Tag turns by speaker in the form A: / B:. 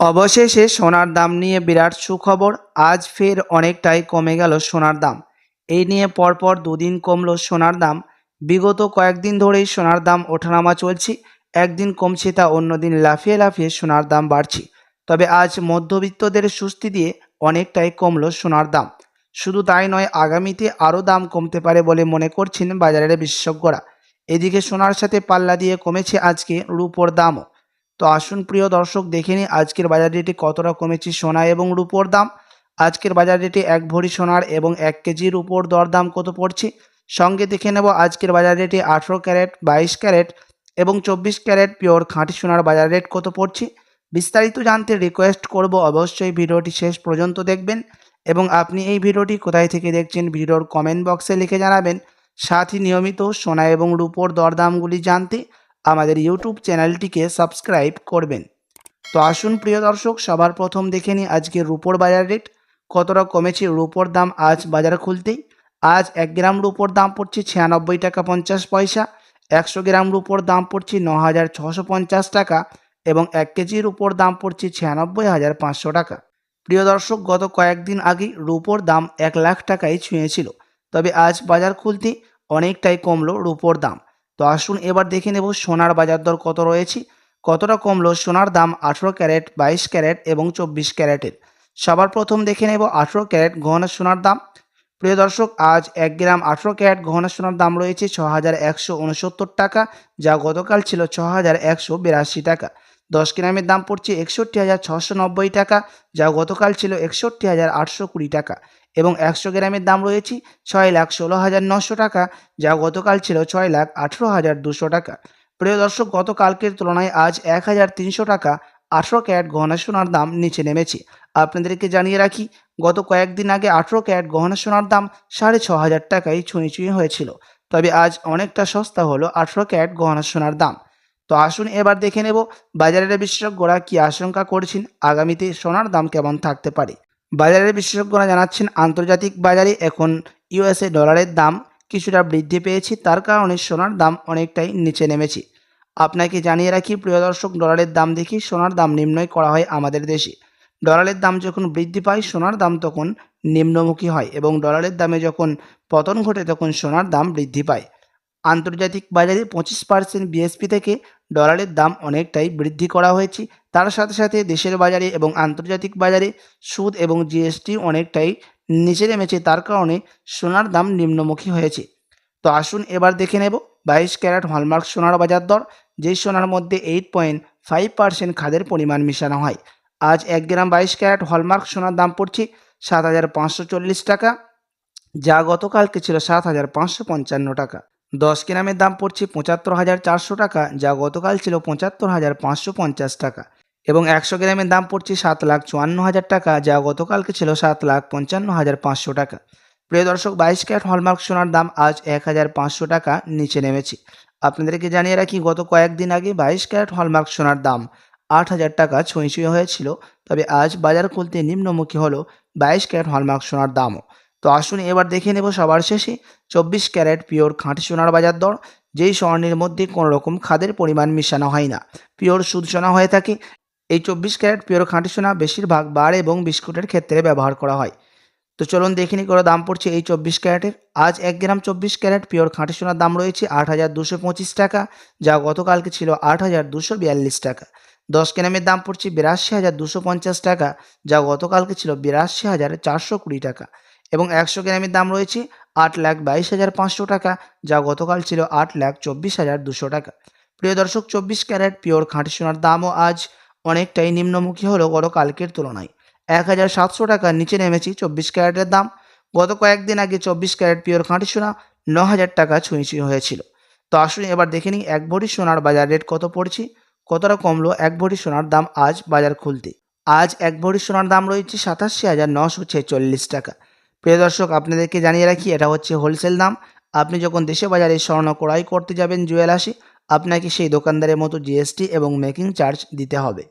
A: অবশেষে সোনার দাম নিয়ে বিরাট সুখবর, আজ ফের অনেকটাই কমে গেল সোনার দাম। এই নিয়ে পরপর দুদিন কমলো সোনার দাম। বিগত কয়েকদিন ধরেই সোনার দাম ওঠানামা চলছে। একদিন কমছে তা অন্যদিন লাফিয়ে লাফিয়ে সোনার দাম বাড়ছে। তবে আজ মধ্যবিত্তদের সুস্তি দিয়ে অনেকটাই কমলো সোনার দাম। শুধু তাই নয়, আগামীতে আরও দাম কমতে পারে বলে মনে করছেন বাজারের বিশেষজ্ঞরা। এদিকে সোনার সাথে পাল্লা দিয়ে কমেছে আজকে রূপোর দামও। তো আসুন প্রিয় দর্শক, দেখে নিই আজকের বাজার রেটে কতটা কমেছে সোনা এবং রূপোর দাম। আজকের বাজার রেটে এক ভরি সোনার এবং এক কেজির উপর দরদাম কত পড়ছে? সঙ্গে দেখে নেব আজকের বাজার রেটে আঠেরো ক্যারেট, বাইশ ক্যারেট এবং চব্বিশ ক্যারেট পিওর খাঁটি সোনার বাজার রেট কত পড়ছে? বিস্তারিত জানতে রিকোয়েস্ট করব অবশ্যই ভিডিওটি শেষ পর্যন্ত দেখবেন এবং আপনি এই ভিডিওটি কোথায় থেকে দেখছেন ভিডিওর কমেন্ট বক্সে লিখে জানাবেন। সাথে নিয়মিত সোনা এবং রূপোর দরদামগুলি জানতে আমাদের ইউটিউব চ্যানেলটিকে সাবস্ক্রাইব করবেন। তো আসুন প্রিয় দর্শক, সবার প্রথম দেখে নিই আজকে রুপোর বাজার রেট। কতটা কমেছে রুপোর দাম আজ বাজার খুলতেই? আজ এক গ্রাম রুপোর দাম পড়ছে ছিয়ানব্বই টাকা পঞ্চাশ পয়সা, একশো গ্রাম রুপোর দাম পড়ছে ন হাজার ছশো পঞ্চাশ টাকা এবং এক কেজির উপর দাম পড়ছে ছিয়ানব্বই হাজার পাঁচশো টাকা। প্রিয় দর্শক, গত কয়েকদিন আগে রুপোর দাম এক লাখ টাকায় ছুঁয়েছিল। তবে আজ বাজার খুলতে অনেকটাই কমলো রুপোর দাম। তো আসুন এবার দেখে নেব সোনার বাজার দর কত রয়েছে। কতটা কমলো সোনার দাম আঠেরো ক্যারেট, বাইশ ক্যারেট এবং চব্বিশ ক্যারেটের। সবার প্রথম দেখে নেব আঠেরো ক্যারেট গহনা সোনার দাম। প্রিয় দর্শক, আজ এক গ্রাম আঠেরো ক্যারেট গহনা সোনার দাম রয়েছে ছ হাজার একশো উনসত্তর টাকা, যা গতকাল ছিল ছ হাজার একশো বিরাশি টাকা। দশ গ্রামের দাম পড়ছে একষট্টি হাজার ছশো নব্বই টাকা, যা গতকাল ছিল একষট্টি হাজার আটশো কুড়ি টাকা এবং একশো গ্রামের দাম রয়েছে ছয় লাখ ষোলো হাজার নশো টাকা, যা গতকাল ছিল ছয় লাখ আঠেরো হাজার দুশো টাকা। প্রিয় দর্শক, গতকালকের তুলনায় আজ এক হাজার তিনশো টাকা আঠেরো ক্যারেট গহনা সোনার দাম নিচে নেমেছে। আপনাদেরকে জানিয়ে রাখি, গত কয়েকদিন আগে আঠেরো ক্যারেট গহনা সোনার দাম সাড়ে ছ হাজার টাকায় ছুঁয়ে হয়েছিল। তবে আজ অনেকটা সস্তা হলো আঠেরো ক্যারেট গহনা সোনার দাম। তো আসুন এবার দেখে নেব বাজারের বিশেষজ্ঞরা কি আশঙ্কা করছেন, আগামীতে সোনার দাম কেমন থাকতে পারে? বাজারের বিশেষজ্ঞরা জানাচ্ছেন, আন্তর্জাতিক বাজারে এখন ইউএসএ ডলারের দাম কিছুটা বৃদ্ধি পেয়েছে, তার কারণে সোনার দাম অনেকটাই নিচে নেমেছে। আপনাকে জানিয়ে রাখি, প্রিয় দর্শক, ডলারের দাম দেখি সোনার দাম নির্ণয় করা হয় আমাদের দেশে। ডলারের দাম যখন বৃদ্ধি পায়, সোনার দাম তখন নিম্নমুখী হয় এবং ডলারের দামে যখন পতন ঘটে, তখন সোনার দাম বৃদ্ধি পায়। আন্তর্জাতিক বাজারে পঁচিশ পার্সেন্ট বিএসপি থেকে ডলারের দাম অনেকটাই বৃদ্ধি করা হয়েছে। তার সাথে সাথে দেশের বাজারে এবং আন্তর্জাতিক বাজারে সুদ এবং জিএসটি অনেকটাই নিচে নেমেছে, তার কারণে সোনার দাম নিম্নমুখী হয়েছে। তো আসুন এবার দেখে নেব বাইশ ক্যারেট হলমার্ক সোনার বাজার দর, যেই সোনার মধ্যে এইট পয়েন্ট ফাইভ পার্সেন্ট খাদের পরিমাণ মেশানো হয়। আজ এক গ্রাম বাইশ ক্যারেট হলমার্ক সোনার দাম পড়ছে সাত হাজার পাঁচশো চল্লিশ টাকা, যা গতকালকে ছিল সাত হাজার পাঁচশো পঞ্চান্ন টাকা। দশ গ্রামের দাম পড়ছে পঁচাত্তর হাজার চারশো টাকা, যা গতকাল ছিল পঁচাত্তর হাজার পাঁচশো পঞ্চাশ টাকা। এবং একশো গ্রামের দাম পড়ছে সাত লাখ চুয়ান্ন হাজার টাকা, যা গতকালকে ছিল সাত লাখ পঞ্চান্ন হাজার পাঁচশো টাকা। প্রিয় দর্শক, বাইশ ক্যারেট হলমার্ক সোনার দাম আজ এক হাজার পাঁচশো টাকা নিচে নেমেছে। আপনাদেরকে জানিয়ে রাখি, গত কয়েকদিন আগে বাইশ ক্যারেট হলমার্ক সোনার দাম আট হাজার টাকা ছুঁই ছুঁই হয়েছিল, তবে আজ বাজার খুলতে নিম্নমুখী হলো বাইশ ক্যারেট হলমার্ক সোনার দামও। তো আসুন এবার দেখে নেব সবার শেষে চব্বিশ ক্যারেট পিওর খাঁটি সোনার বাজার দর, যেই স্বর্ণের মধ্যে কোনো রকম খাদের পরিমাণ মিশানো হয় না। পিওর সুদ সোনা হয়ে থাকে। এই চব্বিশ ক্যারেট পিওর খাঁটি সোনা বেশিরভাগ বার এবং বিস্কুটের ক্ষেত্রে ব্যবহার করা হয়। তো চলুন দেখে করে দাম পড়ছে এই চব্বিশ ক্যারেটের। আজ এক গ্রাম চব্বিশ ক্যারেট পিওর খাঁটি সোনার দাম রয়েছে আট হাজার দুশো পঁচিশ টাকা, যা গতকালকে ছিল আট হাজার দুশো বিয়াল্লিশ টাকা। দশ গ্রামের দাম পড়ছে বিরাশি হাজার দুশো পঞ্চাশ টাকা, যা গতকালকে ছিল বিরাশি হাজার চারশো কুড়ি টাকা। এবং একশো গ্রামের দাম রয়েছে আট লাখ বাইশ হাজার পাঁচশো টাকা, যা গতকাল ছিল আট লাখ চব্বিশ হাজার দুশো টাকা। প্রিয় দর্শক, চব্বিশ ক্যারেট পিওর খাঁটি সোনার দামও আজ অনেকটাই নিম্নমুখী হলো গতকালকের তুলনায়। এক হাজার সাতশো টাকার নিচে নেমেছে চব্বিশ ক্যারেটের দাম। গত কয়েকদিন আগে চব্বিশ ক্যারেট পিওর খাঁটি সোনা ন হাজার টাকা ছুঁই হয়েছিল। তো আসুন এবার দেখে নিই এক ভরি সোনার বাজার রেট কত পড়ছে, কতটা কমলো এক ভরি সোনার দাম আজ বাজার খুলতে। আজ এক ভরি সোনার দাম রয়েছে সাতাশি হাজার নশো ছেচল্লিশ টাকা। প্রিয় দর্শক, আপনাদেরকে জানিয়ে রাখি, এটা হচ্ছে হোলসেল দাম। আপনি যখন দেশে বাজারে স্বর্ণ ক্রয় করতে যাবেন জুয়েলাসি আপনাকে সেই দোকানদারের মতো জিএসটি এবং মেকিং চার্জ দিতে হবে।